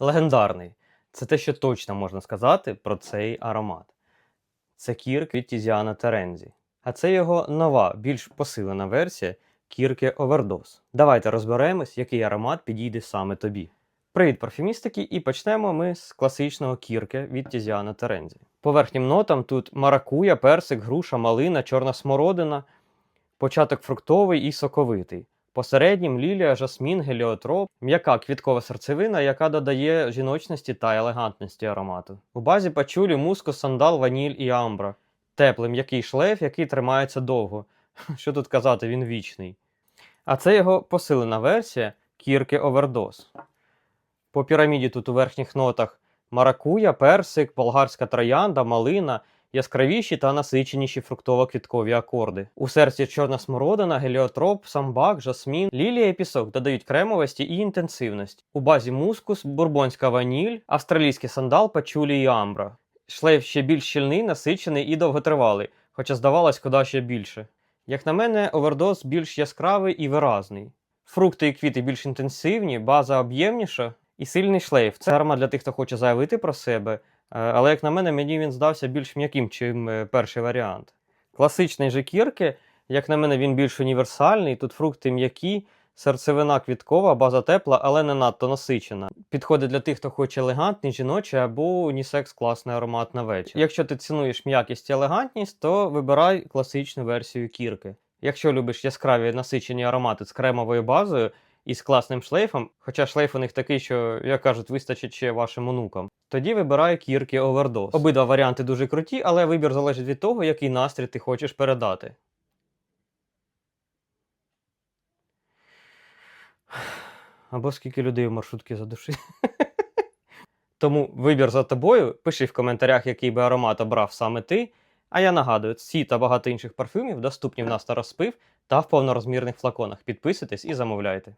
легендарний. Це те, що точно можна сказати про цей аромат. Це кірк від Тізіана Терензі. А це його нова, більш посилена версія кірки Overdose. Давайте розберемось, який аромат підійде саме тобі. Привіт, парфюмістики, і почнемо ми з класичного кірки від Тізіана Терензі. По верхнім нотам тут маракуя, персик, груша, малина, чорна смородина, початок фруктовий і соковитий. Посереднім лілія, жасмін, геліотроп, м'яка квіткова серцевина, яка додає жіночності та елегантності аромату. У базі пачулі, мускус, сандал, ваніль і амбра. Теплий м'який шлейф, який тримається довго. Що тут казати, він вічний. А це його посилена версія кірки Overdose. По піраміді тут у верхніх нотах маракуя, персик, болгарська троянда, малина, яскравіші та насиченіші фруктово-квіткові акорди. У серці чорна смородина, геліотроп, самбак, жасмін, лілія і пісок додають кремовості і інтенсивність. У базі мускус, бурбонська ваніль, австралійський сандал, пачулі і амбра. Шлейф ще більш щільний, насичений і довготривалий, хоча здавалось, куди ще більше. Як на мене, овердоз більш яскравий і виразний. Фрукти і квіти більш інтенсивні, база об'ємніша і сильний шлейф. Це аромат для тих, хто хоче заявити про себе, але, як на мене, мені він здався більш м'яким, чим е, перший варіант. Класичний же кірки, як на мене, він більш універсальний. Тут фрукти м'які, серцевина квіткова, база тепла, але не надто насичена. Підходить для тих, хто хоче елегантний, жіночий або унісекс класний аромат на вечір. Якщо ти цінуєш м'якість і елегантність, то вибирай класичну версію кірки. Якщо любиш яскраві насичені аромати з кремовою базою і з класним шлейфом, хоча шлейф у них такий, що, як кажуть, вистачить ще вашим онукам, тоді вибирай кірки Overdose. Обидва варіанти дуже круті, але вибір залежить від того, який настрій ти хочеш передати. Або скільки людей в маршрутці задушили. Тому вибір за тобою. Пиши в коментарях, який би аромат обрав саме ти. А я нагадую, ці та багато інших парфюмів доступні в нас на розпив та в повнорозмірних флаконах. Підписуйтесь і замовляйте.